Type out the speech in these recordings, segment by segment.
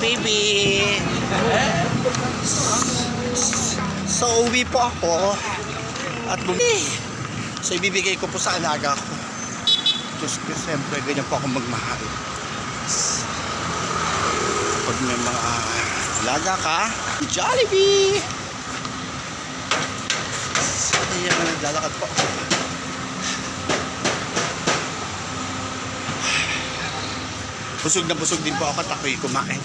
baby. So, uwi po ako. At bumi. So, ibibigay ko po sa alaga ko. Diyos ko, siyempre, ganyan po ako magmahal. Pag may mga alaga ka, Jollibee! Ayan, naglalakad po ako. Busog na busog din po ako at ako'y kumain.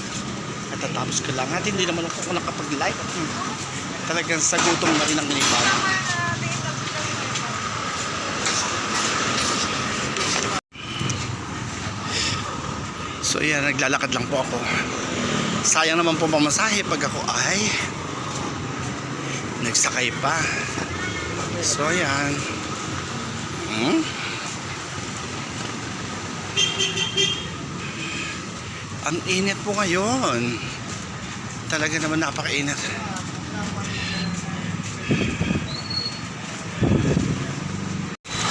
Natatapos ko lang. At hindi naman ako nakapag-live. Hmm. Talagang sa gutom na rin ang inipan. So yan, naglalakad lang po ako. Sayang naman po pamasahe pag ako ay nagsakay pa. So yan. Hmm? Ang init po ngayon. Talaga naman napakainit.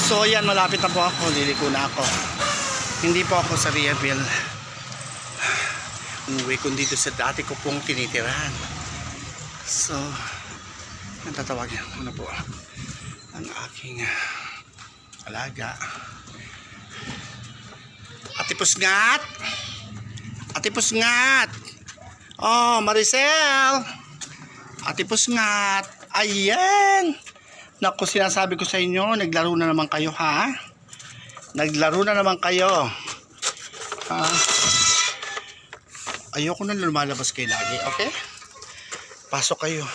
So yan, malapit na po ako. Liliko na ako. Hindi po ako sa Riaville. Umuwi ko dito sa dati ko pong tinitirahan. So, natatawagin ko na po ang aking alaga. Ate Pusngat! Ate Pusngat! Oh, Maricel! Ate Pusngat! Ayan! Naku, sinasabi ko sa inyo, naglaro na naman kayo ha? Naglaro na naman kayo. Ha? Ayoko na lumalabas kayo lagi, okay? Pasok kayo.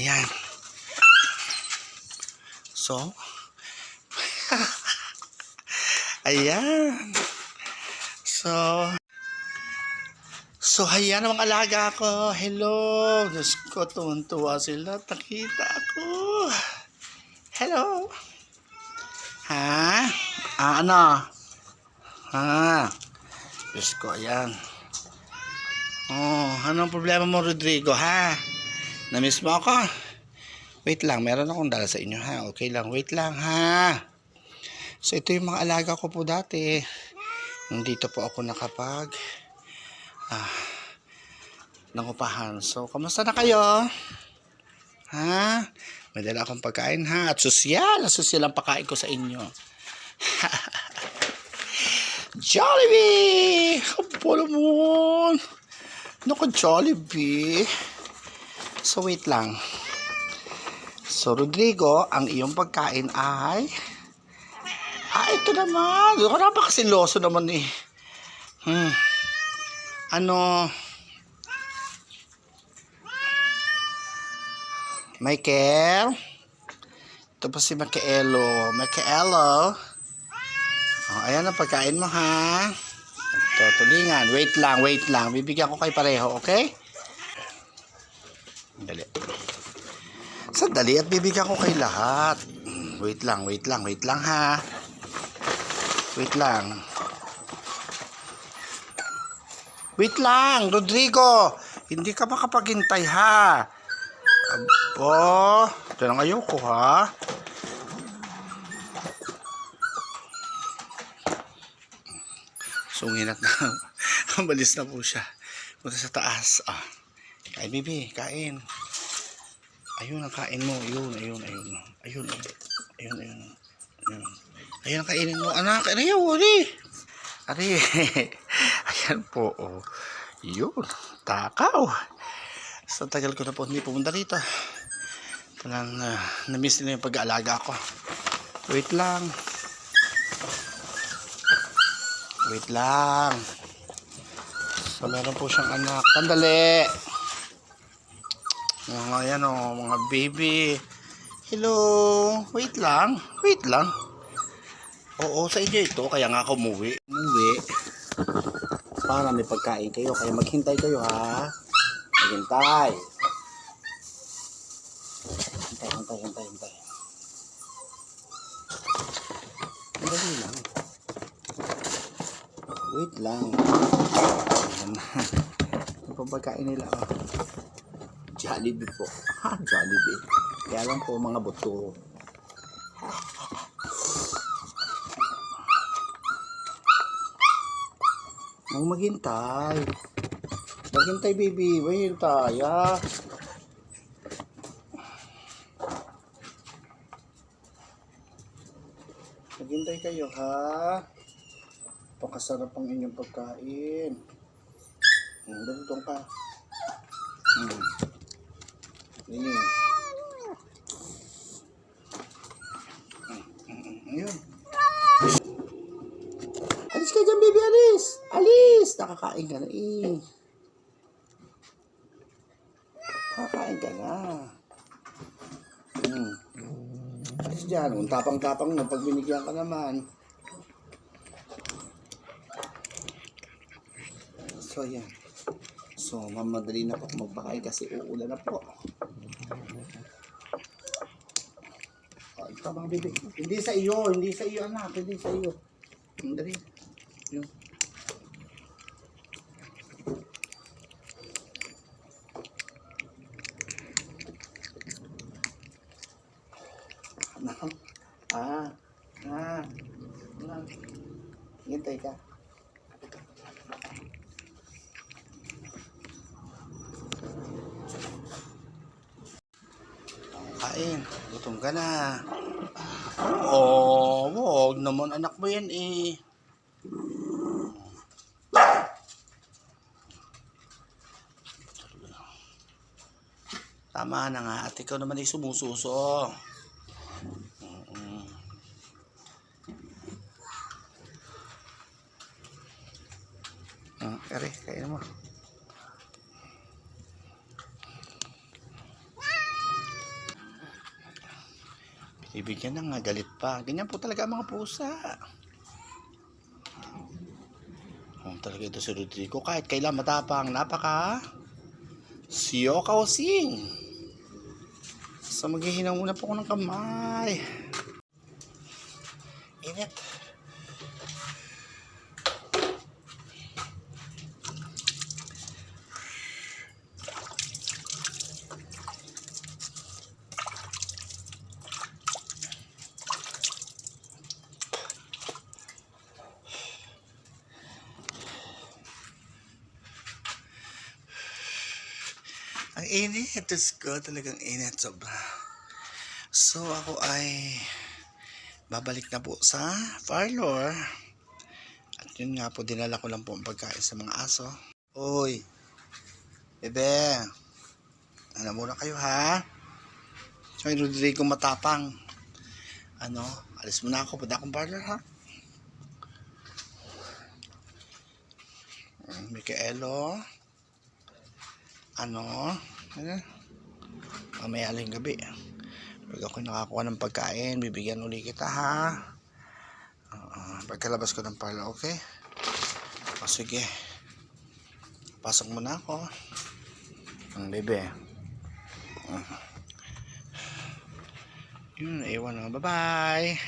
Ayan. So, ayan. So, so ayan ang alaga ko. Hello. Diyos ko, tuwan-tuwa sila. Nakita ako. Hello. Ha? Ah, ano? Ha? Diyos ko, ayan. Oh, anong problema mo, Rodrigo, ha? Namiss mo ako? Wait lang, meron akong dala sa inyo, ha? Okay lang, wait lang, ha? So, ito yung mga alaga ko po dati. Nandito po ako nakapag ah, nangupahan. So, kamusta na kayo? Ha? May dala akong pagkain, ha? At sosyal, sosyal ang pagkain ko sa inyo. Jollibee! Kapala mo! Naku, Jollibee. So, wait lang. So, Rodrigo, ang iyong pagkain ay... Ah, ito naman. Ako napakasiloso naman eh. Hmm. Ano... Michael? Ito pa si Michaelo. Michaelo? Oh, ayan ang pagkain mo ha. Ito, tulingan. Wait lang, wait lang. Bibigyan ko kay pareho, okay? Dali. Sandali at bibigyan ko kay lahat. Wait lang, wait lang, wait lang ha. Wait lang. Wait lang, Rodrigo. Hindi ka makapaghintay ha. Abo. Ito lang ayoko ha. Sunginat na. Malis na po siya. Punta sa taas. Ah. Kain, bibi. Kain. Ayun ang kain mo. Ayun, ayun, ayun. Ayun, ayun. Ayun, ayun. Ayun. Ang kainin mo. Anak, yun? Ari. Ari. Ayan po. Oh. Yun. Takaw. Sa tagal ko na po hindi pumunta rito. Parang uh, na-miss nila yung pag-aalaga ko. Wait lang. Wait lang. So, meron po siyang anak. Sandali. Mga yan o, mga baby. Hello. Wait lang. Wait lang. Oo, sa inyo ito. Kaya nga ako umuwi. Umuwi. Para may pagkain kayo. Kaya maghintay kayo ha. Maghintay. Hintay, hintay, hintay, hintay. Madali lang. Wait lang. Ayan na. Ang pagkain nila. Oh. Jollibee po. Ha, Jollibee. Kaya lang po mga buto. Huwag maghintay. Maghintay, baby. Maghintay, ha? Maghintay kayo, ha? Pakasarap ang inyong pagkain. Hmm, dalutong ka. Hmm. Ini. Ayun. Alis ka dyan, baby, alis! Alis! Nakakain ka na eh. Nakakain ka na. Hmm. Alis dyan. Kung tapang-tapang na pag binigyan ka naman. So, yan. So, mamadali na po ako magpakain kasi uulan na po. Oh, ito mga bibi. Hindi sa iyo, hindi sa iyo anak, hindi sa iyo. Ang dali. Yun. Anak. Ah. Ah. Ah. Hintay ka. Kain. Gutom ka na. Oh, wag naman anak mo yan eh. Tama na nga at ikaw naman ay sumususo. Mm, ere, kain mo. Ibigyan na nga, galit pa. Ganyan po talaga ang mga pusa. Oh, talaga ito si Rodrigo. Kahit kailan matapang, napaka siyo kausing. So maghihinaw muna po ako ng kamay. Init. Ang init. Diyos ko, talagang init. Sobra. So, ako ay babalik na po sa parlor. At yun nga po, dinala ko lang po ang pagkain sa mga aso. Uy, bebe, ano muna kayo ha? So, Rodrigo matapang. Ano, alis muna ako, punta akong parlor ha? Mikaelo, ano, ano, mamaya lang gabi. Pag ako nakakuha ng pagkain, bibigyan uli kita ha. Uh, pagkalabas ko ng parlor, okay? O sige. Pasok muna ako. Ang bebe. Uh. Yun, iwan na. Bye-bye.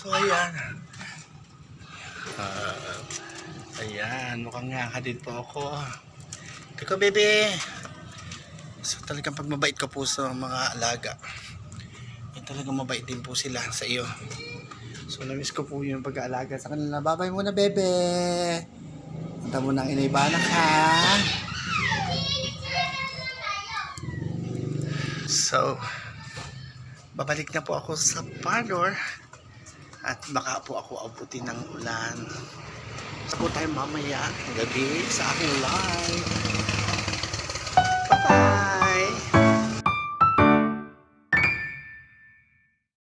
so, ayan. Ah, ayan, mukhang nakakadid po ako. Tiko, bebe. So talagang pag mabait ka po sa mga alaga, eh, talagang mabait din po sila sa iyo. So namiss ko po yung pag-aalaga sa kanila. Babay muna, bebe. Punta mo ng inaybanak, ha? So, babalik na po ako sa parlor at baka po ako abutin ng ulan. Sa po tayo mamaya gabi sa aking live. 三